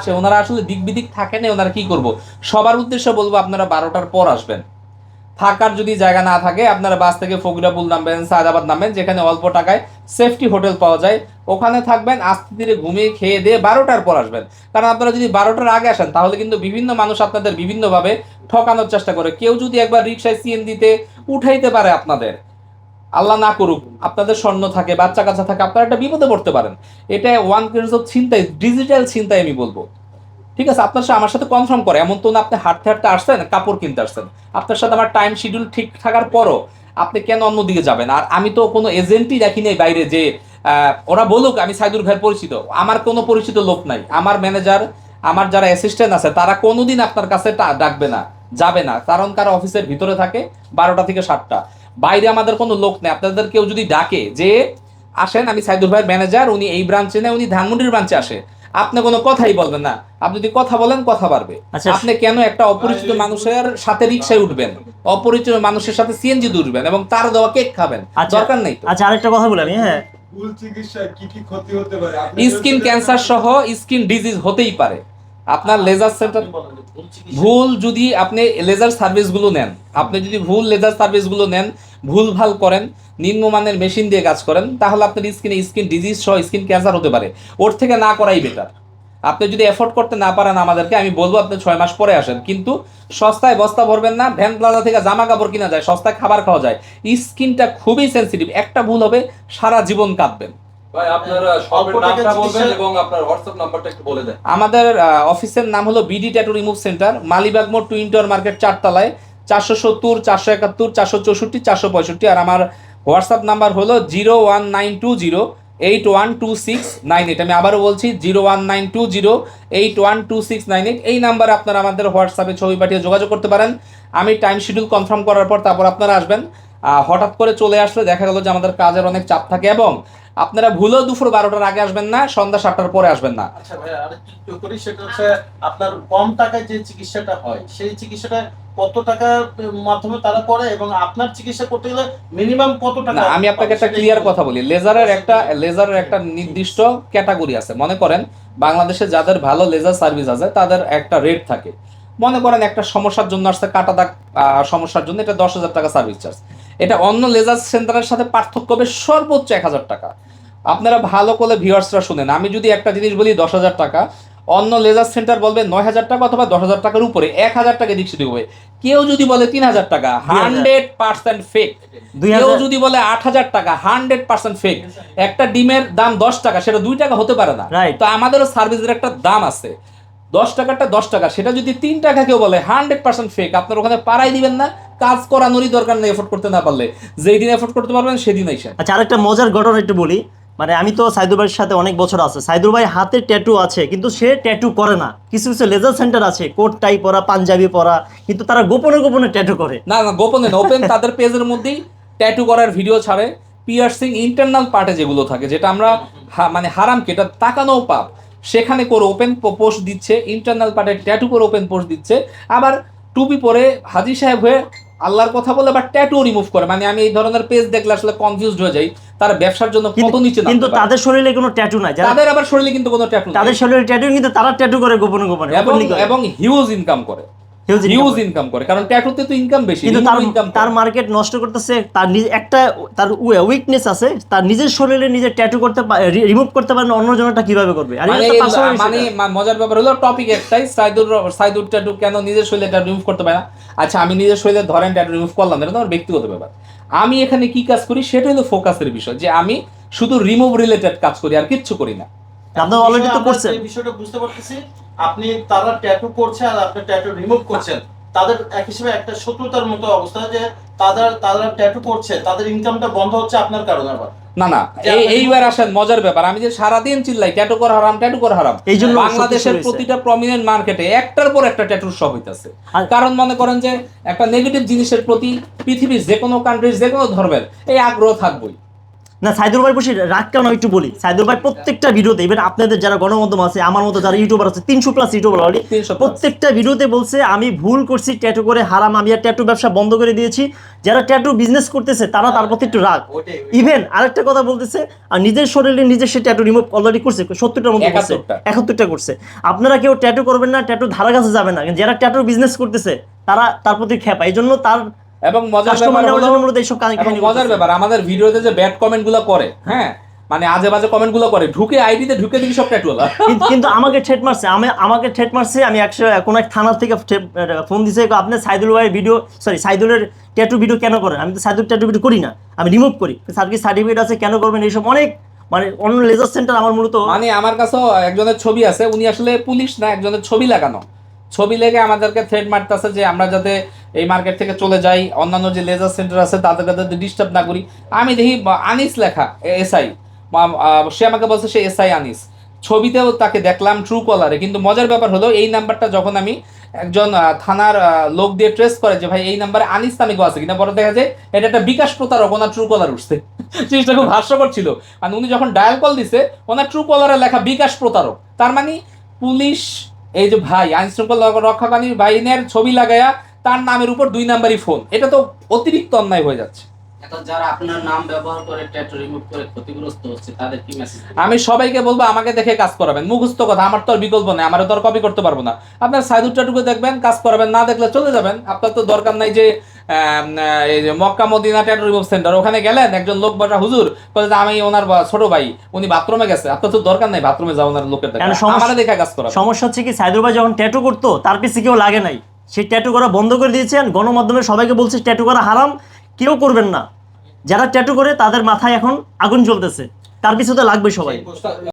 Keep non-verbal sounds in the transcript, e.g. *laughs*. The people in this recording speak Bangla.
আসে ওনারা আসলে দিক বিদিক থাকে না, ওনারা কি করব? সবার উদ্দেশ্যে বলব, আপনারা বারোটার পর আসবেন। থাকার যদি জায়গা না থাকে, আপনারা বাস থেকে ফকিরাপুল নামবেন সায়দাবাদ নামবেন, যেখানে অল্প টাকায় সেফটি হোটেল পাওয়া যায়। ওখানে থাকবেন, আস্তে ধীরে ঘুমিয়ে খেয়ে দিয়ে বারোটার পর আসবেন। কারণ আপনারা যদি বারোটার আগে আসেন, তাহলে কিন্তু বিভিন্ন মানুষ আপনাদের বিভিন্নভাবে ঠকানোর চেষ্টা করে। কেউ যদি একবার রিক্সায় সিএন দিতে উঠাইতে পারে আপনাদের আল্লাহ না করুক, আপনাদের স্বর্ণ থাকে, বাচ্চা কাচ্চা থাকে, আপনারা একটা বিপদে পড়তে পারেন। এটা ওয়ান কেস অফ চিন্তাই ডিজিটাল চিন্তাই আমি বলব। ঠিক আছে, আপনার সাথে আমার সাথে কনফার্ম করে, এমন তো না আপনি হাঁটতে হাঁটতে আসছেন, কাপড় কিনতে আসছেন। আপনার সাথে আমার টাইম শিডিউল ঠিক থাকার পরও আপনি কেন অন্যদিকে যাবেন? আর আমি তো কোনো এজেন্টই দেখি নাই বাইরে যে ওরা বলুক, আমি সাইদুর ভাইয়ের পরিচিত। আমার কোনো পরিচিত লোক নাই। আমার ম্যানেজার আমার যারা অ্যাসিস্ট্যান্ট আছে, তারা কোনোদিন আপনার কাছে ডাকবে না, যাবে না। কারণ কারও অফিসের ভিতরে থাকে, বারোটা থেকে সাতটা। বাইরে আমাদের কোনো লোক নেই। আপনাদের কেউ যদি ডাকে যে আসেন আমি সাইদুল ভাইয়ের ম্যানেজার উনি এই ব্রাঞ্চে নেই উনি ধানমন্ডির ব্রাঞ্চে আসে। আপনি কোনো কথাই বলবেন না। আপনি যদি কথা বলেন কথা বাড়বে। আচ্ছা। আপনি কেন একটা অপরিচিত মানুষের সাথে রিক্সায় উঠবেন? অপরিচিত মানুষের সাথে সিএনজি উঠবেন এবং তার দেওয়া কেক খাবেন। আচ্ছা। দরকার নেই আচ্ছা আরেকটা কথা বলি আমি হ্যাঁ। ভুল চিকিৎসায় কি কি ক্ষতি হতে পারে? স্কিন ক্যান্সার সহ স্কিন ডিজিজ হতেই পারে। আপনার লেজার সেন্টার ভুল যদি আপনি লেজার সার্ভিসগুলো নেন আপনি যদি ভুল লেজার সার্ভিসগুলো নেন ভুল ভালো করেন নিম্নমানের মেশিন দিয়ে কাজ করেন তাহলে আপনার স্কিনে স্কিন ডিজিজ সহ স্কিন ক্যান্সার হতে পারে। ওর থেকে না করাই বেটার আপনি যদি এফোর্ড করতে না পারেন আমাদেরকে আমি বলব আপনি ছয় মাস পরে আসেন। কিন্তু সস্তায় বস্তা ভরবেন না ভ্যান প্লাজা থেকে জামা কাপড় কিনা যায় সস্তায় খাবার খাওয়া যায়। স্কিনটা খুবই সেন্সিটিভ একটা ভুল হবে সারা জীবন কাঁদবেন। ভাই আপনার শপের নামটা বলবেন এবং আপনার হোয়াটসঅ্যাপ নাম্বারটা একটু বলে দেন। আমাদের অফিসের নাম হলো BD tattoo remove centre Malibagh মোড় টুইন টাওয়ার মার্কেট চারতলায় চারশো সত্তর চারশো একাত্তর চারশো চৌষট্টি চারশো পঁয়ষট্টি। আর আমার হোয়াটসঅ্যাপ নাম্বার হলো zero one nine two zero eight one two six nine eight আমি আবারও বলছি zero one nine two zero eight one two six nine eight এই নাম্বারে আপনারা আমাদের হোয়াটসঅ্যাপে ছবি পাঠিয়ে যোগাযোগ করতে পারেন। আমি টাইম শিডিউল কনফার্ম করার পর তারপর আপনারা আসবেন। হঠাৎ করে চলে আসলে দেখা গেল যে আমাদের কাজের অনেক চাপ থাকে এবং আপনারা ভুলেও দুপুর বারোটার আগে আসবেন না সন্ধ্যা সাতটার পরে আসবেন না। আচ্ছা ভাই আরেকটু করি সেটা হচ্ছে আপনার কম টাকায় যে চিকিৎসাটা হয় সেই চিকিৎসাটা কত টাকার মাধ্যমে তারা করে এবং আপনার চিকিৎসা করতে গেলে মিনিমাম কত টাকা আমি আপনাকে একটা ক্লিয়ার কথা বলি। লেজারের একটা লেজারের একটা নির্দিষ্ট ক্যাটাগরি আছে। মনে করেন বাংলাদেশে যাদের ভালো লেজার সার্ভিস আছে তাদের একটা রেট থাকে। মনে করেন একটা সমস্যার জন্য আসছে কাটা দাগ সমস্যার জন্য এটা দশ হাজার টাকা সার্ভিস চার্জ এটা অন্য লেজার সেন্টারের সাথে পার্থক্য হবে সর্বোচ্চ এক হাজার টাকা। আপনারা ভালো করে ভিউয়ার্সরা শুনেন। আমি যদি একটা জিনিস বলি দশ হাজার টাকা অন্য লেজার সেন্টার বলবে নয় হাজার টাকা অথবা দশ হাজার টাকার উপরে এক হাজার টাকা দিচ্ছি হবে। কেউ যদি বলে তিন হাজার টাকা হান্ড্রেড পার্সেন্ট ফেক কেউ যদি বলে আট হাজার টাকা হান্ড্রেড পার্সেন্ট ফেক একটা ডিমের দাম দশ টাকা সেটা দুই টাকা হতে পারে না. তো আমাদেরও সার্ভিসের একটা দাম আছে। দশ টাকাটা দশ টাকা সেটা যদি তিন টাকা কেউ বলে হান্ড্রেড পার্সেন্ট ফেক আপনার ওখানে পাড়াই দিবেন না। কাজ করানোরই দরকার নেই এফোর্ড করতে না পারলে। যেই দিন এফোর্ড করতে পারবেন সেদিন আইসেন আচ্ছা আরেকটা মজার ঘটনা একটু বলি। মানে আমি তো সাইদুর ভাইয়ের সাথে অনেক বছর আছে। সাইদুর ভাই হাতে ট্যাটু আছে কিন্তু সে ট্যাটু করে না। কিছু কিছু লেজার সেন্টার আছে কোট টাই পরা পাঞ্জাবি পরা কিন্তু তারা গোপনে গোপনে ট্যাটু করে। না না গোপনে না। ওপেন তাদের পেজের মধ্যেই ট্যাটু করার ভিডিও ছাড়ে। পিয়ার্সিং ইন্টারনাল পার্টে যেগুলো থাকে যেটা আমরা মানে হারামকে এটা তাকানো পাপ। সেখানে করে ওপেন পোস্ট দিচ্ছে ইন্টারনাল পার্টে ট্যাটু করে ওপেন পোস্ট দিচ্ছে। আবার টুপি পরে হাজি সাহেব হয়ে আল্লাহর কথা বলে বা ট্যাটু রিমুভ করে মানে আমি এই ধরনের পেজ দেখলে আসলে কনফিউজড হয়ে যাই তার ব্যবসার জন্য কত নিচে কিন্তু তাদের শরীরে কোনো ট্যাটু নাই তাদের আবার শরীরে কিন্তু কোনো ট্যাটু তাদের শরীরে ট্যাটু কিন্তু তারা ট্যাটু করে গোপনে গোপন এবং হিউজ ইনকাম করে। হিউজ ইনকাম করে। কারণ ট্যাটুতে তো ইনকাম বেশি কিন্তু তার ইনকাম তার মার্কেট নষ্ট করতেছে তার নিজ- একটা তার উইকনেস আছে তার নিজের শরীরে নিজে ট্যাটু করতে রিমুভ করতে পারে না কীভাবে করবে? আর মানে মানে মজার ব্যাপার হলো টপিক একটাই সাইদুর সাইদুর ট্যাটু কেন নিজের শরীরে ট্যাটু রিমুভ করতে পারে না? আচ্ছা আমি নিজের শরীরে ধরেন ট্যাটু রিমুভ করলাম এটা আমার ব্যক্তিগত ব্যাপার। আমি এখানে কি কাজ করি সেটা হলো ফোকাসের বিষয় যে আমি শুধু রিমুভ রিলেটেড কাজ করি আর কিচ্ছু করি না। আপনি অলরেডি তো করছেন। বিষয়টা বুঝতে পারতেছি আপনি তারা ট্যাটু করছে আর আপনি ট্যাটু রিমুভ করছেন। তাদের এক হিসেবে একটা শত্রুতার মতো অবস্থা যে তাদের তারা ট্যাটু করছে তাদের ইনকামটা বন্ধ হচ্ছে আপনার কারণে আবার। না না এইবার আসেন মজার ব্যাপার। আমি যে সারাদিন চিল্লাই ট্যাটু কর হারাম ট্যাটু কর হারাম। এই জন্য বাংলাদেশের। প্রতিটা প্রমিনেন্ট মার্কেটে একটার পর একটা ট্যাটুর শপ হইতাছে। আর- কারণ মনে করেন যে একটা নেগেটিভ জিনিসের প্রতি পৃথিবীর যে কোনো কান্ট্রির যে কোনো ধর্মের এই আগ্রহ থাকবেই। না সাইদুল ভাই বসে রাগ কেন একটু বলি? সাইদুল ভাই প্রত্যেকটা ভিডিওতে ইভেন আপনাদের যারা গণমাধ্যম আছে আমার মতো যারা ইউটিউবার আছে তিনশো প্লাস ইউটিউবার অলরেডি 300 plus। প্রত্যেকটা ভিডিওতে বলছে আমি ভুল করছি ট্যাটু করে হারাম আমি আর ট্যাটু ব্যবসা বন্ধ করে দিয়েছি। যারা ট্যাটু বিজনেস করতেছে তারা তার প্রতি একটু রাগ। ইভেন আরেকটা কথা বলতেছে আর নিজের শরীরে নিজের সে ট্যাটু রিমুভ অলরেডি করছে সত্তরটার মতো করছে একাত্তরটা। করছে। আপনারা কেউ ট্যাটু করবেন না ট্যাটু ধারা কাছে যাবে না। যারা ট্যাটু বিজনেস করতেছে তারা তার প্রতি খেপা এই জন্য তার এবং মজার ব্যাপার মজার ব্যাপার আমাদের ভিডিওতে যে ব্যাড কমেন্টগুলো করে হ্যাঁ? মানে আজে বাজে কমেন্টগুলো করে ঢুকে আইডিতে ঢুকে দেখি সব ট্যাটুয়ালা কিন্তু- কিন্তু আমাকে ঠেট মারছে আমি আমাকে ঠেট মারছে আমি একশো কোন এক থানার থেকে ফোন দিছে আপনি সাইদুল ভাইয়ের ভিডিও সরি সাইদুলের ট্যাটু ভিডিও কেন করেন? আমি তো সাইদুল ট্যাটু ভিডিও করি না আমি রিমুভ করি। স্যার কি সার্টিফিকেট আছে কেন করবেন? এইসব অনেক মানে অন্য লেজার সেন্টার আমার মূলত মানে আমার কাছেও একজনের ছবি আছে উনি আসলে পুলিশ না একজনের ছবি লাগানো। ছবি লেগে আমাদেরকে থ্রেড মারতেছে যে আমরা যাতে এই মার্কেট থেকে চলে যাই, অন্যান্য যে লেজার সেন্টার আছে তাদের যাতে ডিস্টার্ব না করি। আমি দেখি আনিস লেখা এসআই সে আমাকে বলছে সে এসআই আনিস। ছবিতেও তাকে দেখলাম ট্রু কলারে কিন্তু মজার ব্যাপার হলো, এই নাম্বারটা যখন আমি একজন থানার লোক দিয়ে ট্রেস করে যে, ভাই, এই নাম্বারে আনিস নামে কেউ আছে কিনা? পরে দেখা যায়, এটা একটা বিকাশ প্রতারক, ওনার ট্রু কলার উঠছে। *laughs* জিনিসটা খুব হাস্যকর ছিল। আর উনি যখন ডায়াল কল দিছে, ওনার ট্রু কলারে লেখা বিকাশ প্রতারক। তার মানে পুলিশ এই যে ভাই আইন শৃঙ্খলা রক্ষাকারী বাহিনীর ছবি লাগায়া তার নামের উপর দুই নাম্বারই ফোন এটা তো অতিরিক্ত অন্যায় হয়ে যাচ্ছে। যারা আপনার নাম ব্যবহার করে রিমুভ করে ক্ষতিগ্রস্ত হচ্ছে তাদের কি মেসেজ আমি সবাইকে বলব আমাকে দেখে কাজ করাবেন। মুখস্থ কথা আমার তো আর বিকল্প নেই আমারও তো আর কপি করতে পারব না। আপনার সাইদুরটাটুকু দেখবেন কাজ করাবেন না দেখলে চলে যাবেন। আপনার তো দরকার নাই যে এই যে Mecca Medina tattoo remove centre ওখানে গেলেন একজন লোক বসা হুজুর বলে যে আমি ওনার ছোট ভাই উনি বাথরুমে গেছে আপনার তো দরকার নাই বাথরুমে যাও ওনার লোকের আমার দেখে কাজ করাবেন সমস্যা হচ্ছে কি সাইদুল ভাই যখন ট্যাটু করতো তার পিছে কেউ লাগে নাই। সেই ট্যাটু করা বন্ধ করে দিয়েছেন গণমাধ্যমে সবাইকে বলছে ট্যাটু করা হারাম কেউ করবেন না। যারা ট্যাটু করে তাদের মাথায় এখন আগুন জ্বলতেছে। তার পিছনে তো লাগবে সবাই।